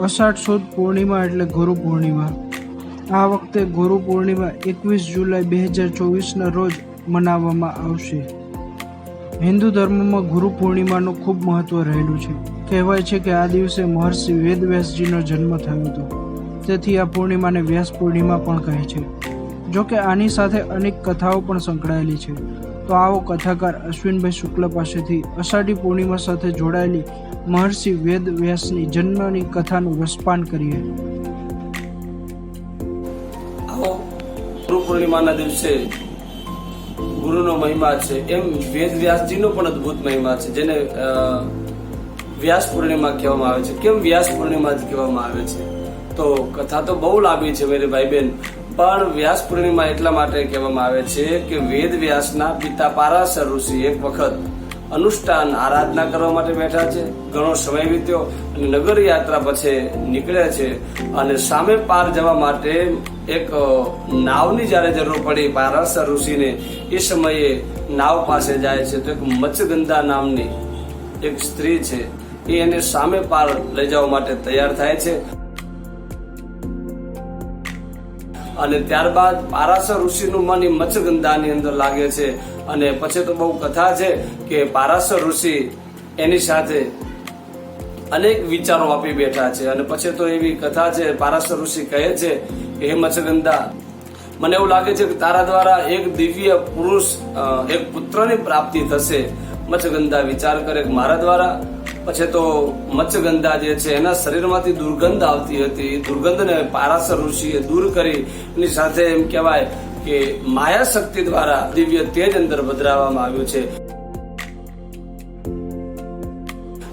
અષાઢ સુદ પૂર્ણિમા એટલે ગુરુ પૂર્ણિમા. આ વખતે ગુરુ પૂર્ણિમા એકવીસ જુલાઈ બે હજાર ચોવીસના રોજ મનાવવામાં આવશે. હિન્દુ ધર્મમાં ગુરુ પૂર્ણિમાનું ખૂબ મહત્વ રહેલું છે. કહેવાય છે કે આ દિવસે મહર્ષિ વેદવ્યાસજીનો જન્મ થયો હતો. તેથી આ પૂર્ણિમાને વ્યાસ પૂર્ણિમા પણ કહે છે. જો કે આની સાથે અનેક કથાઓ પણ સંકળાયેલી છે. તો આવો કથાકાર અશ્વિનભાઈ શુક્લ પાસેથી અષાઢી પૂર્ણિમા સાથે જોડાયેલી મહર્ષિ વેદ વ્યાસની જન્મની કથાનું રસપાન કરીએ. ગુરુ પૂર્ણિમાના દિવસે ગુરુનો મહિમા છે. એમ વેદ વ્યાસજીનો પણ અદ્ભુત મહિમા છે, જેને વ્યાસ પૂર્ણિમા કહેવામાં આવે છે. કેમ વ્યાસ પૂર્ણિમા જ કહેવામાં આવે છે? તો કથા તો બહુ લાંબી છે, મેરે ભાઈ બહેન પણ વ્યાસ પૂર્ણિમા એટલા માટે કહેવામાં આવે છે કે વેદ વ્યાસના પિતા પારાસર ઋષિ એક વખત અનુષ્ઠાન આરાધના કરવા માટે બેઠા છે. ઘણો સમય વીત્યો અને નગર યાત્રા પછી નીકળ્યા છે અને સામે પાર જવા માટે એક નાવની જ્યારે જરૂર પડી પારાસર ઋષિને, એ સમયે નાવ પાસે જાય છે તો એક મત્સ્યગંધા નામની એક સ્ત્રી છે. એ એને સામે પાર લઈ જવા માટે તૈયાર થાય છે. અને ત્યારબાદ પારાસર ઋષિનું મન એ મત્સ્યગંધાની અંદર લાગે છે. અને પછી તો બહુ કથા છે કે પારાસર ઋષિ એની સાથે અનેક વિચારો આપી બેઠા છે. અને પછી તો એવી કથા છે, પારાસર ઋષિ કહે છે કે, હે મત્સ્યગંધા મને એવું લાગે છે કે તારા દ્વારા એક દિવ્ય પુરુષ એક પુત્રની પ્રાપ્તિ થશે. મત્સ્યગંધા વિચાર કરે કે, મારા દ્વારા પછી તો મત્સ્યગંધા જે છે, એના શરીરમાંથી દુર્ગંધ આવતી હતી. દુર્ગંધને પારાસર ઋષિએ દૂર કરી. એની સાથે એમ કહેવાય કે માયા શક્તિ દ્વારા દિવ્ય તેજ અંદર બદલાવવામાં આવ્યું છે.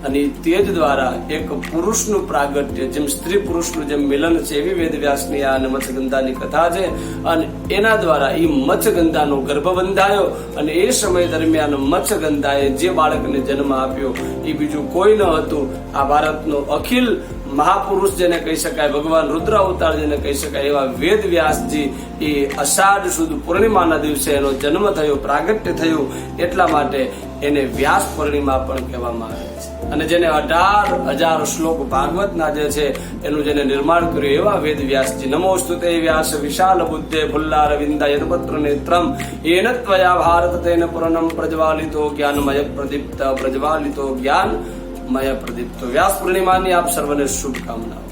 અને તેજ દ્વારા એક પુરુષનું પ્રાગટ્ય, જેમ સ્ત્રી પુરુષનું જેમ મિલન છે, એવી વેદવ્યાસની આ મચગંધાની કથા છે. અને એના દ્વારા એ મચગંધાનો ગર્ભ બંધાયો અને એ સમય દરમિયાન મચગંધાએ જે બાળકને જન્મ આપ્યો એ બીજું કોઈ ન હતું. આ ભારતનો અખિલ મહાપુરુષ જેને કહી શકાય, ભગવાન રુદ્ર અવતાર જેને કહી શકાય, એવા વેદ વ્યાસજી એ અષાઢ સુદ પૂર્ણિમાના દિવસે એનો જન્મ થયો, પ્રાગટ્ય થયું. એટલા માટે એને વ્યાસ પૂર્ણિમા પણ કહેવામાં આવે છે. અને જેને અઢાર હજાર શ્લોક ભાગવતના જે છે, એનું જેને નિર્માણ કર્યું એવા વેદ વ્યાસજી. નમોસ્તુ તે વ્યાસ વિશાલ બુદ્ધે ભુલ્લા રવિંદા યદપત્ર નેત્રમ. એન ત્વયા ભારત તેન પૂર્ણમ પ્રજ્વાલિતો જ્ઞાનમય પ્રદીપ્ત, પ્રજ્વાલિતો જ્ઞાન મય પ્રદીપ્ત. વ્યાસ પૂર્ણિમાની આપ સર્વને શુભકામનાઓ.